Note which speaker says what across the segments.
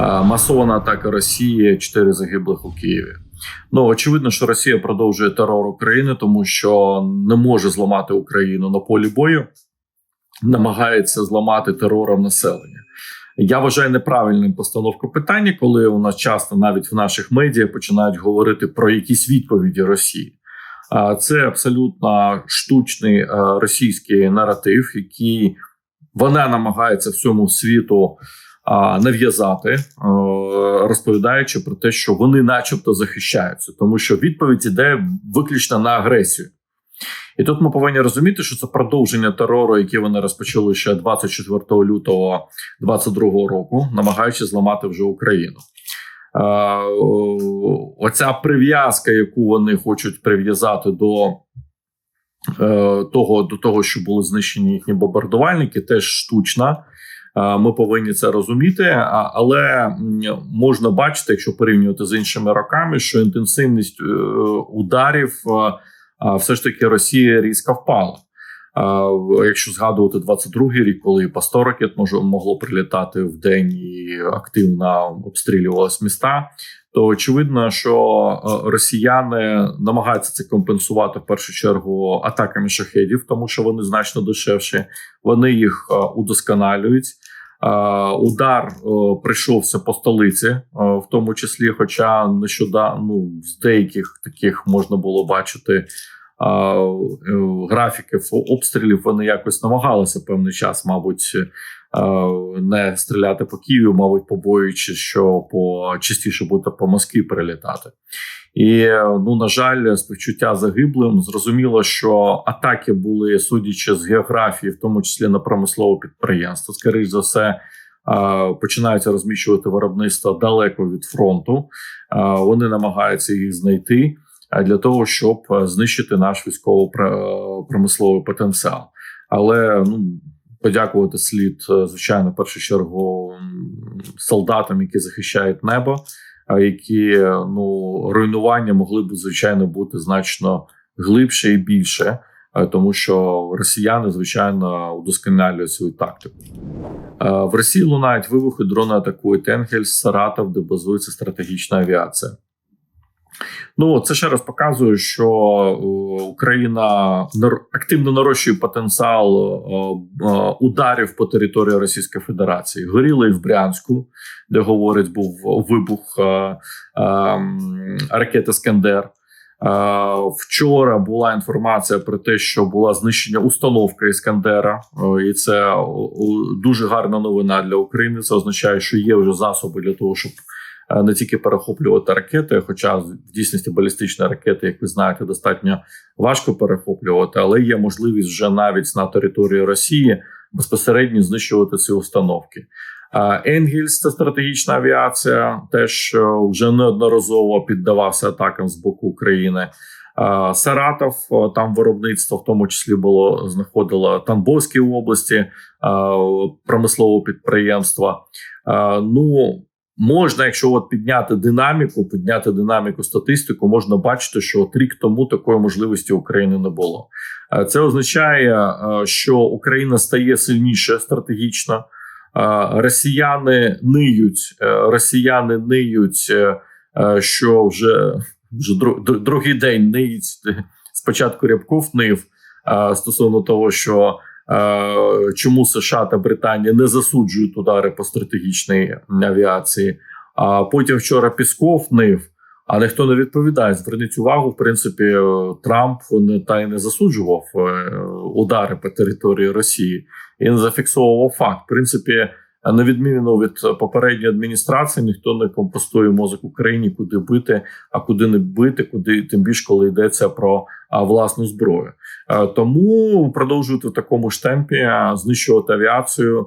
Speaker 1: масована атака Росії, чотири загиблих у Києві. Ну очевидно, що Росія продовжує терор України, тому що не може зламати Україну на полі бою, намагається зламати терором населення. Я вважаю неправильним постановку питання, коли у нас часто навіть в наших медіа починають говорити про якісь відповіді Росії. Це абсолютно штучний російський наратив, який вона намагається всьому світу нав'язати, розповідаючи про те, що вони, начебто, захищаються, тому що відповідь іде виключно на агресію. І тут ми повинні розуміти, що це продовження терору, який вони розпочали ще 24 лютого 2022 року, намагаючись зламати вже Україну. Оця прив'язка, яку вони хочуть прив'язати до е, того, до того, що були знищені їхні бомбардувальники, теж штучна. Ми повинні це розуміти, але можна бачити, якщо порівнювати з іншими роками, що інтенсивність е, ударів все ж таки Росія різко впала. Якщо згадувати 22-й рік, коли по 100 ракет могло прилітати в день і активно обстрілювалися міста, то очевидно, що росіяни намагаються це компенсувати в першу чергу атаками шахедів, тому що вони значно дешевші. Вони їх удосконалюють. Удар прийшовся по столиці, в тому числі, хоча нещодавно ну, з деяких таких можна було бачити. Графіків обстрілів вони якось намагалися певний час, мабуть, не стріляти по Києву, мабуть, побоюючи, що по частіше буде по Москві перелітати. І ну на жаль, співчуття загиблим зрозуміло, що атаки були судячи з географії, в тому числі на промислове підприємство. Скоріше за все. Починаються розміщувати виробництво далеко від фронту. Вони намагаються їх знайти для того, щоб знищити наш військово-промисловий потенціал. Але ну подякувати слід, звичайно, першу чергу солдатам, які захищають небо які ну руйнування могли б звичайно бути значно глибше і більше, тому що росіяни звичайно удосконалюють свою тактику. В Росії лунають вибухи, дрони атакують Енгельс, Саратов, де базується стратегічна авіація. Ну це ще раз показує, що е, Україна активно нарощує потенціал е, е, ударів по території Російської Федерації. Горіли в Брянську, де говорить, був вибух ракети Скандер. Вчора була інформація про те, що була знищення установка Іскандера, і це дуже гарна новина для України. Це означає, що є вже засоби для того, щоб не тільки перехоплювати ракети, хоча в дійсності балістичні ракети, як ви знаєте, достатньо важко перехоплювати, але є можливість вже навіть на території Росії безпосередньо знищувати ці установки. Енгельс це стратегічна авіація, теж е, вже неодноразово піддавався атакам з боку України. Саратов е, там виробництво, в тому числі було знаходило Тамбовській області промислове підприємство. Ну Можна, якщо от підняти динаміку, підняти динаміку статистику, можна бачити, що от рік тому такої можливості України не було. Е, це означає, е, що Україна стає сильніше стратегічно. Е, росіяни ниють, росіяни ниють, що вже вже другий день ниють. Спочатку Рябков нив стосовно того, що чому США та Британія не засуджують удари по стратегічній авіації. А потім вчора Пісков нив, а ніхто не відповідає. Зверніть увагу, в принципі, Трамп не та й не засуджував е, удари по території Росії. Він зафіксовував факт. В принципі, на відміну від попередньої адміністрації, ніхто не компостує мозок Україні, куди бити, а куди не бити, куди тим більше коли йдеться про власну зброю. Тому продовжувати в такому ж темпі знищувати авіацію.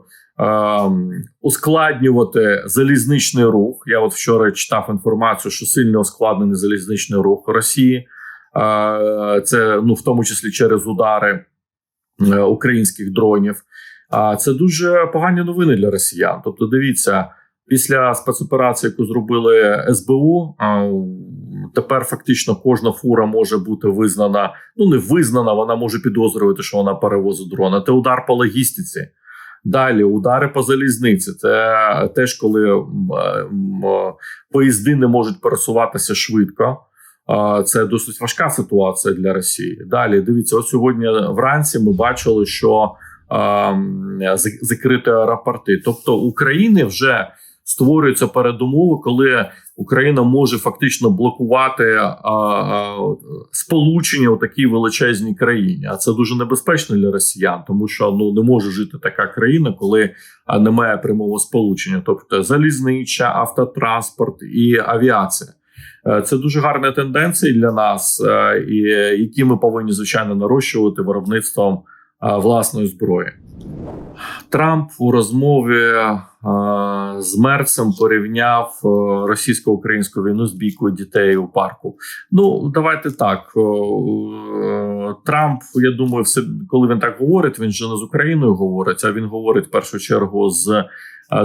Speaker 1: Ускладнювати залізничний рух. Я от вчора читав інформацію, що сильно ускладнений залізничний рух Росії, це ну в тому числі через удари е, українських дронів. Це дуже погані новини для росіян. Тобто, дивіться, після спецоперації, яку зробили СБУ, тепер фактично кожна фура може бути визнана. Ну не визнана, вона може підозрювати, що вона перевозить дрона. Це удар по логістиці. Далі удари по залізниці. Це теж коли поїзди не можуть пересуватися швидко. Це досить важка ситуація для Росії. Далі дивіться, ось сьогодні вранці ми бачили, що а, м, з- закриті аеропорти. Тобто України вже створюються передумови, коли Україна може фактично блокувати сполучення у такій величезній країні. А це дуже небезпечно для росіян, тому що ну не може жити така країна, коли немає прямого сполучення, тобто залізнича, автотранспорт і авіація. Е, Це дуже гарні тенденції для нас, е, і які ми повинні звичайно нарощувати виробництвом власної зброї. Трамп у розмові з Мерцем порівняв російсько-українську війну з бійкою дітей у парку. Ну давайте так. Трамп, я думаю, все коли він так говорить, він же не з Україною говорить, а він говорить в першу чергу з,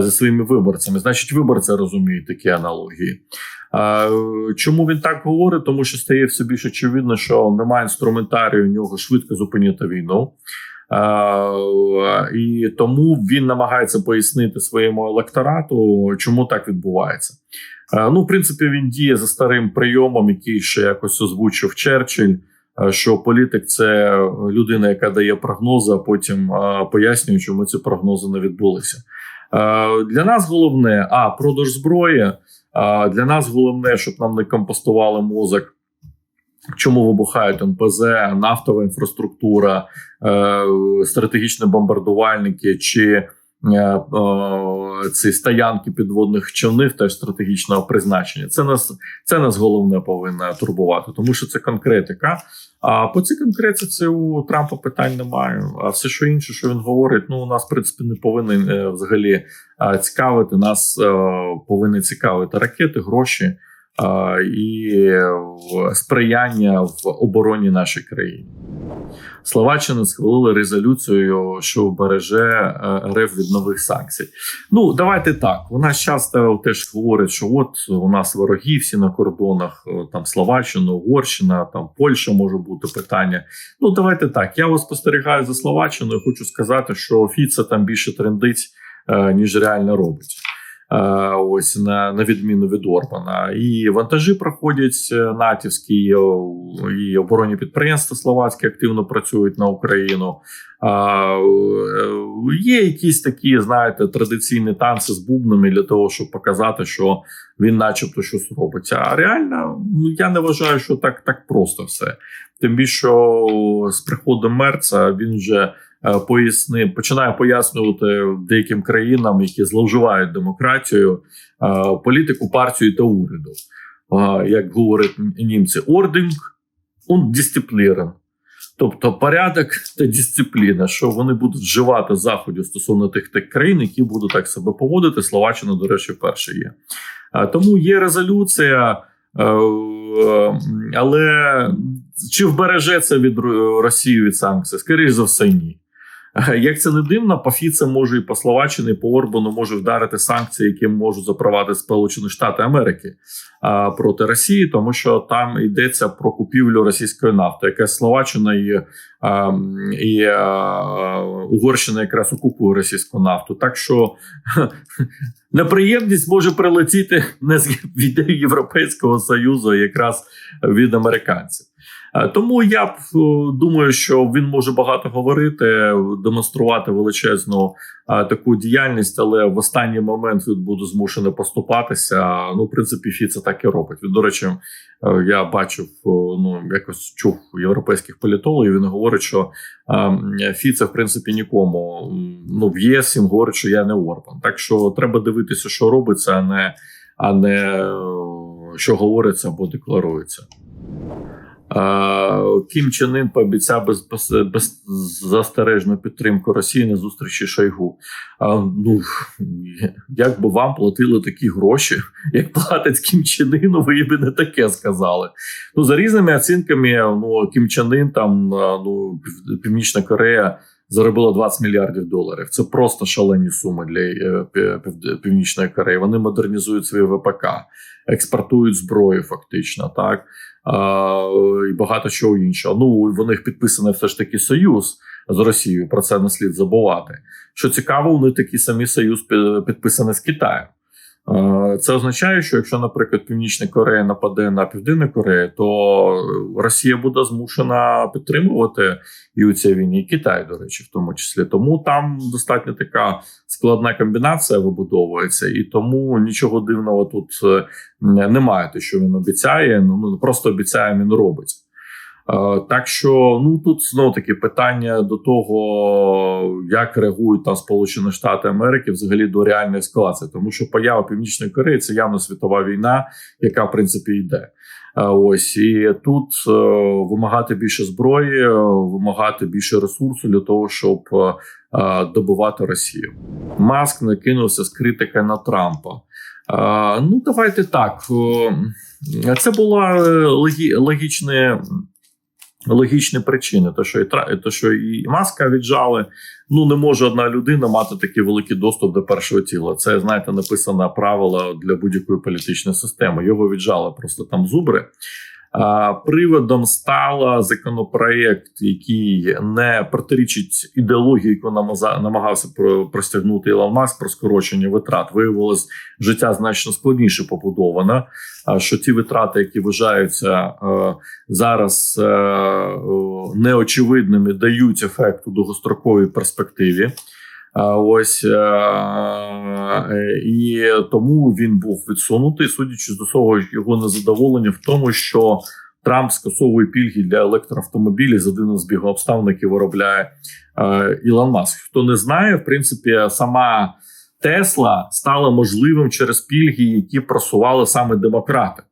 Speaker 1: зі своїми виборцями. Значить, виборці розуміють такі аналогії. Чому він так говорить? Тому що стає все більш очевидно, що немає інструментарію у нього швидко зупинити війну. Е, І тому він намагається пояснити своєму електорату, чому так відбувається. Е, Ну, в принципі, він діє за старим прийомом, який ще якось озвучив Черчилль. е, Що політик це людина, яка дає прогнози, а потім пояснює, чому ці прогнози не відбулися. Для нас головне а продаж зброї. Для нас головне, щоб нам не компостували мозок. Чому вибухають НПЗ, нафтова інфраструктура, е, стратегічні бомбардувальники чи е, е, ці стоянки підводних човнів теж стратегічного призначення. Це нас це нас головне повинно турбувати, тому що це конкретика. А по цій конкретиці у Трампа питань немає. А все, що інше, що він говорить, ну у нас в принципі не повинен взагалі цікавити. Нас повинні цікавити ракети, гроші і сприяння в обороні нашої країни. Словаччина схвалила резолюцію, що вбереже е, РФ від нових санкцій. Ну давайте так. Вона часто теж говорить, що от у нас вороги всі на кордонах, е, там Словаччина, Угорщина, там Польща може бути питання. Ну давайте так. Я вас спостерігаю за Словаччиною. Хочу сказати, що Фіце там більше трендить, е, ніж реально робить. Е, Ось на, на відміну від Орбана. І вантажі проходять е, натівські і, оборонні підприємства словацькі активно працюють на Україну. Е, Є якісь такі, знаєте, традиційні танці з бубнами для того, щоб показати, що він, начебто, щось робить. А реально, ну я не вважаю, що так, так просто все. Тим більше з приходом Мерца він вже е, пояснив, починає пояснювати деяким країнам, які зловживають демократією, е, політику партію та уряду. Е, Як говорять німці, ординг und дисциплірен. Тобто порядок та дисципліна, що вони будуть вживати заходів стосовно тих тих країн, які будуть так себе поводити. Словаччина, до речі, перше є. Тому є резолюція, але чи вбереже це від Росії від санкцій? Скоріше за все, ні. Як це не дивно, по Фіце може і по Словаччині, і по Орбану може вдарити санкції, які можуть запровадити Сполучені Штати Америки проти Росії, тому що там йдеться про купівлю російської нафти, яка Словаччина і, і Угорщина якраз окупує російську нафту. Так що неприємність може прилетіти не від Європейського Союзу, а якраз від американців. Е, Тому я б е, думаю, що він може багато говорити, демонструвати величезну е, таку діяльність, але в останній момент він буде змушений поступатися. Ну, в принципі, Фіце так і робить. Він, до речі, я бачив, ну якось чув європейських політологів. Він говорить, що е, Фіце, в принципі, нікому ну в ЄС їм говорить, що я не Орбан. Так що треба дивитися, що робиться, а не а не що говориться або декларується. Кім Чен Ін пообіцяв без, без, беззастережну підтримку Росії на зустрічі Шойгу. А, ну як би вам платили такі гроші, як платить Кім Чен Іну, ви б не таке сказали. Ну за різними оцінками, ну Кім Чен Ін, там ну Північна Корея. Заробила 20 мільярдів доларів. Це просто шалені суми для е, Пів- Пів- Північної Кореї. Вони модернізують свої ВПК, експортують зброю, фактично, так і багато чого іншого. Ну в них підписаний все ж таки союз. з Росією. Про це не слід забувати. Що цікаво, вони такий самий союз підписаний з Китаєм. Е, це означає, що якщо, наприклад, Північна Корея нападе на Південну Корею, то Росія буде змушена підтримувати і у цій війні, і Китай, до речі, в тому числі. Тому там достатньо така складна комбінація вибудовується, і тому нічого дивного тут е, немає. Те, що він обіцяє, ну не просто обіцяє, він робить. Е, так що ну тут знову таки питання до того, як реагують там Сполучені Штати Америки взагалі до реальної ескалації, тому що поява Північної Кореї це явно світова війна, яка в принципі йде. Е, ось і тут е, вимагати більше зброї, вимагати більше ресурсу для того, щоб добивати Росію. Маск накинувся з критики на Трампа. Ну давайте так. Це була логі, логічне логічні причини, то що і то, що і маска віджали. Ну не може одна людина мати такий великий доступ до першого тіла. Це знаєте, написане правило для будь-якої політичної системи. Його віджали просто там зубри. Приводом стала законопроект, який не протирічить ідеології, яку намагався простягнути Ілон Маск про скорочення витрат. Виявилось, життя значно складніше побудовано. Що ті витрати, які вважаються е, зараз е, неочевидними, дають ефект у довгостроковій перспективі. Ось е, е, і тому він був відсунутий, судячи з того, його незадоволення в тому, що Трамп скасовує пільги для електроавтомобілів з один з бігообставин, які виробляє е, Ілон Маск. Хто не знає, в принципі, сама Тесла стала можливим через пільги, які просували саме демократи.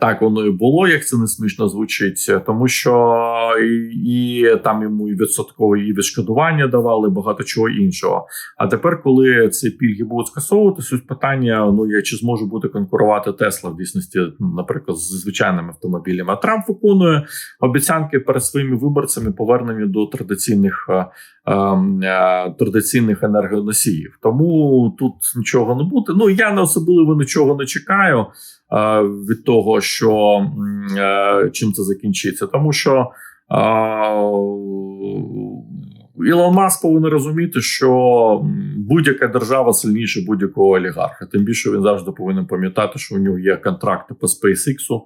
Speaker 1: Так воно і було, як це не смішно звучить, тому що і, і там йому і відсоткове і відшкодування давали багато чого іншого. А тепер, коли ці пільги будуть скасовувати, суть питання: ну я чи зможу бути конкурувати Тесла в дійсності, наприклад, з звичайними автомобілями. А Трамп виконує обіцянки перед своїми виборцями повернення до традиційних е, традиційних енергоносіїв. Тому тут нічого не буде. Ну я не особливо нічого не чекаю від того, що е, чим це закінчиться, тому що Ілон Маск повинен розуміти, що будь-яка держава сильніше будь-якого олігарха. Тим більше він завжди повинен пам'ятати, що у нього є контракти по SpaceX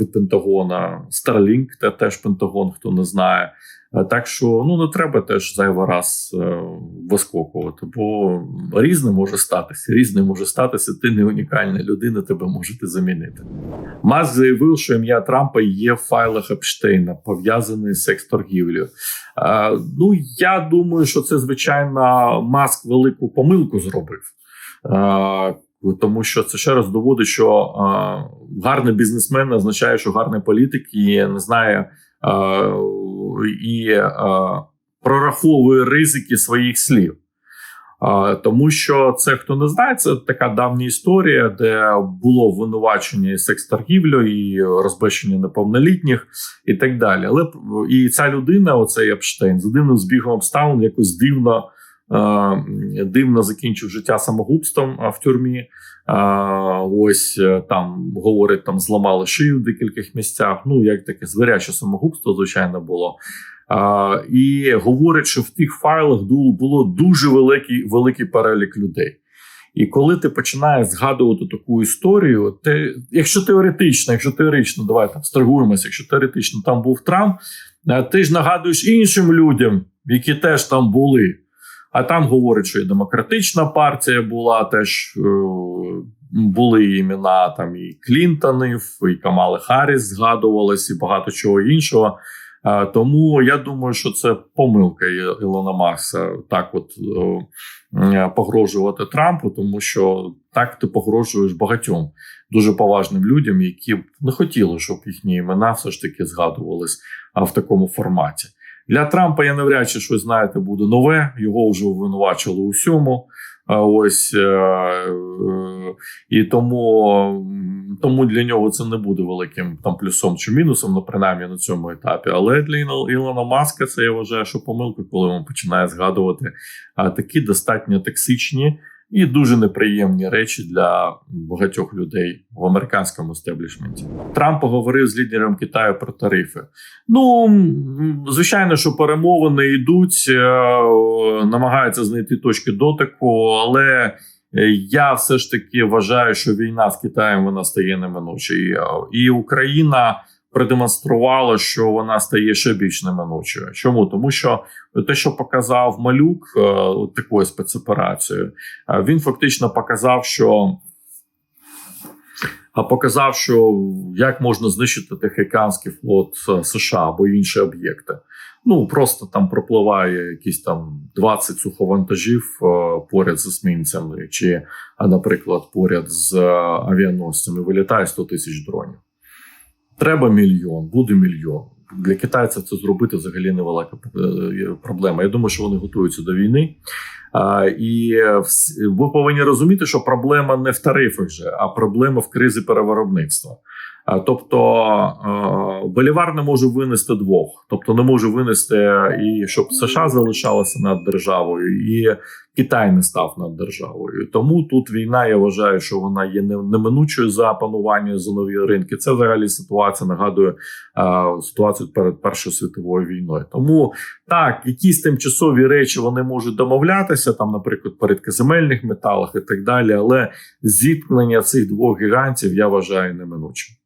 Speaker 1: від Пентагона, Starlink, це теж Пентагон, хто не знає. Е, так що ну не треба теж зайвий раз е, вискокувати, бо різне може статися. Різне може статися. Ти не унікальна людина, тебе можете замінити. Маск заявив, що ім'я Трампа є в файлах Епштейна, пов'язаний з секс-торгівлею. Е, ну я думаю, що це звичайно маск велику помилку зробив. Тому що це ще раз доводить, що гарний бізнесмен означає, що гарний політик і не знає і е, прораховує ризики своїх слів. Е, тому що це хто не знає, це така давня історія, де було винувачення і секс-торгівлю, і розбещення неповнолітніх, і так далі. Але і ця людина, оцей Епштейн, з дивним збігом обставин, якось дивно. Е, дивно закінчив життя самогубством в тюрмі. Ось е, там говорить, там зламали шию в декількох місцях. Ну як таке звіряче самогубство, звичайно, було. І говорить, що в тих файлах було дуже великий великий перелік людей. І коли ти починаєш згадувати таку історію, ти, якщо теоретично, якщо теоретично, давай там стригуємося, якщо теоретично там був Трамп, е, ти ж нагадуєш іншим людям, які теж там були. А там говорять, що і демократична партія була, теж е, були імена там і Клінтонів, і Камали Харріс згадувалось, і багато чого іншого. Е, тому я думаю, що це помилка Ілона Макса так, от е, погрожувати Трампу, тому що так ти погрожуєш багатьом дуже поважним людям, які б не хотіли, щоб їхні імена все ж таки згадувались в такому форматі. Для Трампа я навряд чи щось знаєте буде нове. Його вже обвинувачили у всьому. Ось е, е, і тому тому для нього це не буде великим там плюсом чи мінусом, ну принаймні на цьому етапі. Але для Ілона Маска це я вважаю, що помилка, коли він починає згадувати такі достатньо токсичні і дуже неприємні речі для багатьох людей в американському стеблішменті. Трамп поговорив з лідером Китаю про тарифи. Ну звичайно, що перемовини йдуть, е, намагаються знайти точки дотику, але е, я все ж таки вважаю, що війна з Китаєм вона стає неминучою. І Україна продемонструвала, що вона стає ще більш неминучою. Чому? Тому що те, що показав малюк е, от такою спецоперацією, е, він фактично показав, що. А показав, що як можна знищити Тихоокеанський флот е, США або інші об'єкти. Ну просто там пропливає якісь там 20 суховантажів е, поряд з есмінцями, чи, наприклад, поряд з е, авіаносцями вилітає 100 тисяч дронів. Треба мільйон, буде мільйон. Для китайців це зробити взагалі невелика е, проблема. Я думаю, що вони готуються до війни. А, і всі ви повинні розуміти, що проблема не в тарифах, же, а проблема в кризі перевиробництва. А, тобто е, Болівар не може винести двох, тобто не може винести і щоб США залишалася над державою, і Китай не став над державою. Тому тут війна, я вважаю, що вона є неминучою за панування за нові ринки. Це взагалі ситуація нагадує е, ситуацію перед Першою світовою війною. Тому так, якісь тимчасові речі вони можуть домовлятися, там, наприклад, по рідкоземельних металах і так далі. Але зіткнення цих двох гігантів я вважаю неминучим.